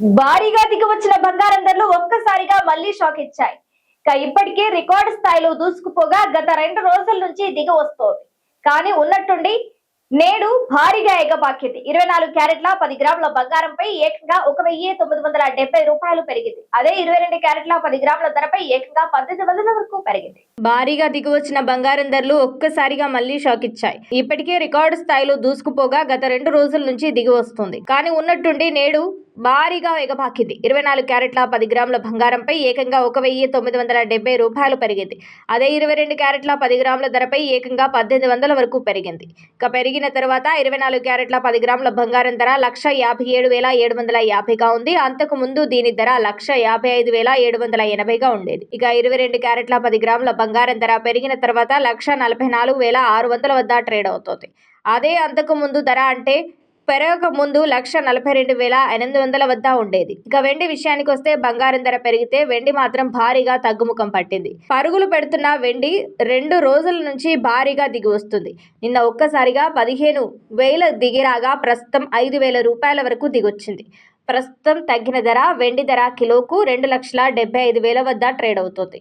భారీగా దిగివచ్చిన బంగారం ధరలు ఒక్కసారిగా మళ్ళీ షాక్ ఇచ్చాయి. ఇక ఇప్పటికే రికార్డు స్థాయిలో దూసుకుపోగా గత రెండు రోజుల నుంచి దిగ వస్తోంది. కానీ ఉన్నట్టుండి నేడు భారీగా ఎగబాకింది. ఇరవై నాలుగు క్యారెట్ల పది గ్రాముల బంగారంపై ఏకంగా ఒక వెయ్యి తొమ్మిది వందల డెబ్బై రూపాయలు పెరిగింది. అదే ఇరవై రెండు క్యారెట్ల పది గ్రాముల ధరపై ఏకంగా పద్దెనిమిది వందల వరకు పెరిగింది. భారీగా దిగువచ్చిన బంగారం ధరలు ఒక్కసారిగా మళ్ళీ షాక్ ఇచ్చాయి. ఇప్పటికే రికార్డు స్థాయిలో దూసుకుపోగా గత రెండు రోజుల నుంచి దిగి వస్తుంది. కానీ ఉన్నట్టుండి నేడు భారీగా ఎగబాకింది. ఇరవై నాలుగు క్యారెట్ల పది గ్రాముల బంగారంపై ఏకంగా ఒక వెయ్యి తొమ్మిది వందల డెబ్బై రూపాయలు పెరిగింది. అదే ఇరవై రెండు క్యారెట్ల పది గ్రాముల ధరపై ఏకంగా పద్దెనిమిది వందల వరకు పెరిగింది. ఇక పెరిగిన తర్వాత ఇరవై నాలుగు క్యారెట్ల పది గ్రాముల బంగారం ధర లక్ష యాభై ఏడు వేల ఏడు వందల యాభైగా ఉంది. అంతకు ముందు దీని ధర లక్ష యాభై ఐదు వేల ఏడు వందల ఎనభైగా ఉండేది. ఇక ఇరవై రెండు క్యారెట్ల పది గ్రాముల బంగారం ధర పెరిగిన తర్వాత లక్ష నలభై నాలుగు వేల ఆరు వందల వద్ద ట్రేడ్ అవుతుంది. అదే అంతకు ముందు ధర అంటే పెరగక ముందు లక్ష నలభై రెండు వేల ఎనిమిది వందల వద్ద ఉండేది. ఇక వెండి విషయానికి వస్తే బంగారం ధర పెరిగితే వెండి మాత్రం భారీగా తగ్గుముఖం పట్టింది. పరుగులు పెడుతున్న వెండి రెండు రోజుల నుంచి భారీగా దిగి వస్తుంది. నిన్న ఒక్కసారిగా పదిహేను వేల దిగిరాగా ప్రస్తుతం ఐదు వేల రూపాయల వరకు దిగొచ్చింది. ప్రస్తుతం తగ్గిన ధర వెండి ధర కిలోకు రెండు లక్షల డెబ్బై ఐదు వేల వద్ద ట్రేడ్ అవుతుంది.